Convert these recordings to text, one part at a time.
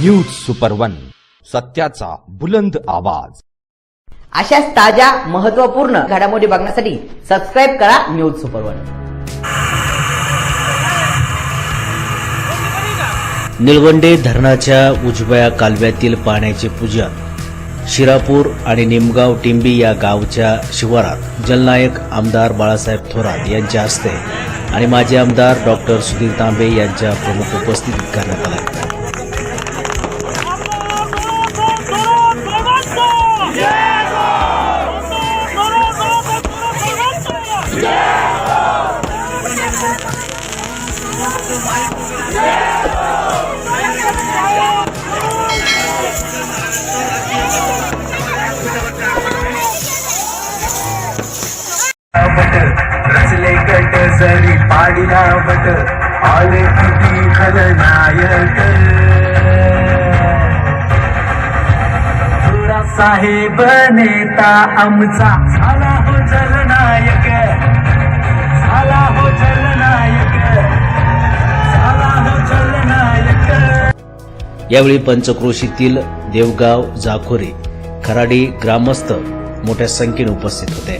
News super one सत्याचा बुलंद आवाज. अशाच ताज्या महत्त्वपूर्ण घडामोडी बघण्यासाठी सबस्क्राईब करा न्यूज सुपर वन निळवंडे धरणाच्या उजव्या कालव्यातील पाण्याचे पूजन. शिरापूर आणि निमगाव टिंबी या गावच्या शिवारात जलनायक आमदार बाळासाहेब थोरात यांच्या हस्ते आणि माजी आमदार डॉक्टर सुधीर तांबे यांच्या प्रमुख उपस्थितीत करण्यात आला. रचले गट जरी पाडिला बट आले किती खलनायक साहेब नेता आमचा यावेळी पंचक्रोशीतील देवगाव जाखोरे खराडी ग्रामस्थ मोठ्या संख्येने उपस्थित होते.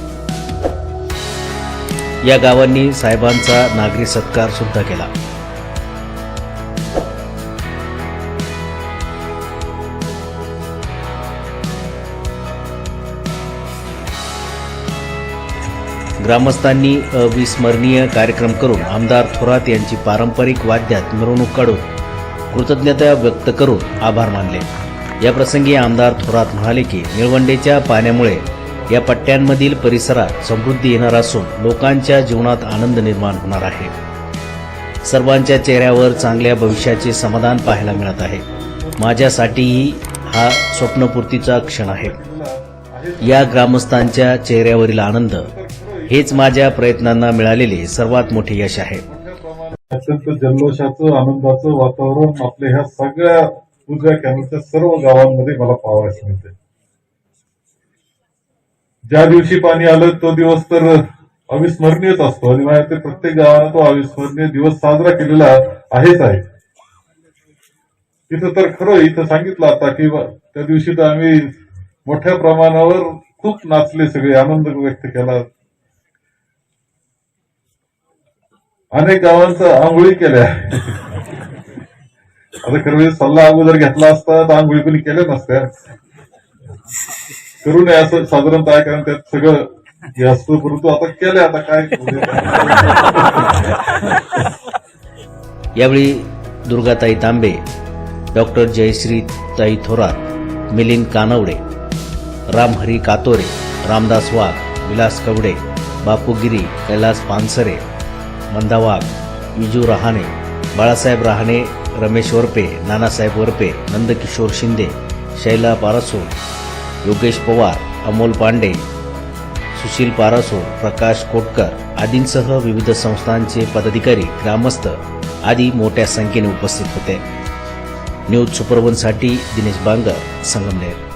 या गावांनी साहेबांचा नागरी सत्कार सुद्धा केला. ग्रामस्थांनी अविस्मरणीय कार्यक्रम करून आमदार थोरात यांची पारंपरिक वाद्यात मिरवणूक काढून कृतज्ञता व्यक्त करून आभार मानले. या प्रसंगी आमदार थोरात म्हणाले की निळवंडेच्या पाण्यामुळे या पट्ट्यांमधील परिसरात समृद्धी येणार असून लोकांच्या जीवनात आनंद निर्माण होणार आहे. सर्वांच्या चेहऱ्यावर चांगल्या भविष्याचे समाधान पाहायला मिळत आहे. माझ्यासाठीही हा स्वप्नपूर्तीचा क्षण आहे. या ग्रामस्थांच्या चेहऱ्यावरील आनंद हेच माझ्या प्रयत्नांना मिळालेले सर्वात मोठे यश आहे. अत्यंत जल्लोषाचं आनंदाचं वातावरण आपल्या ह्या सगळ्या पूजा कॅनलच्या सर्व गावांमध्ये मला पाहावयास मिळते ज्या दिवशी पाणी आलं तो दिवस तर अविस्मरणीयच असतो. आणि माझ्या ते प्रत्येक गावानं तो अविस्मरणीय दिवस साजरा केलेला आहेच आहे. इथं तर खरं इथं सांगितलं आता की त्या दिवशी तर आम्ही मोठ्या प्रमाणावर खूप नाचले सगळे आनंद व्यक्त केला. अनेक गावांचं आंघोळी केल्या. आता खरं सल्ला अगोदर घेतला असता तर आंघोळी कोणी केल्या नसत्या. करू नये असं साधारणतः आहे कारण त्यात सगळं हे असतं परंतु आता केल्या आता काय यावेळी दुर्गाताई तांबे डॉक्टर जयश्री ताई थोरात मिलिंद कानवडे रामहरी कातोरे रामदास वाघ विलास कवडे बापू गिरी कैलास पानसरे मंदा वाघ विजू रहाणे बाळासाहेब रहाणे रमेश वरपे नानासाहेब वरपे नंदकिशोर शिंदे शैला पारासोड योगेश पवार अमोल पांडे सुशील पारासोड प्रकाश कोटकर आदींसह विविध संस्थांचे पदाधिकारी ग्रामस्थ आदी मोठ्या संख्येने उपस्थित होते. न्यूज सुपरवनसाठी दिनेश बांगर संगमनेर.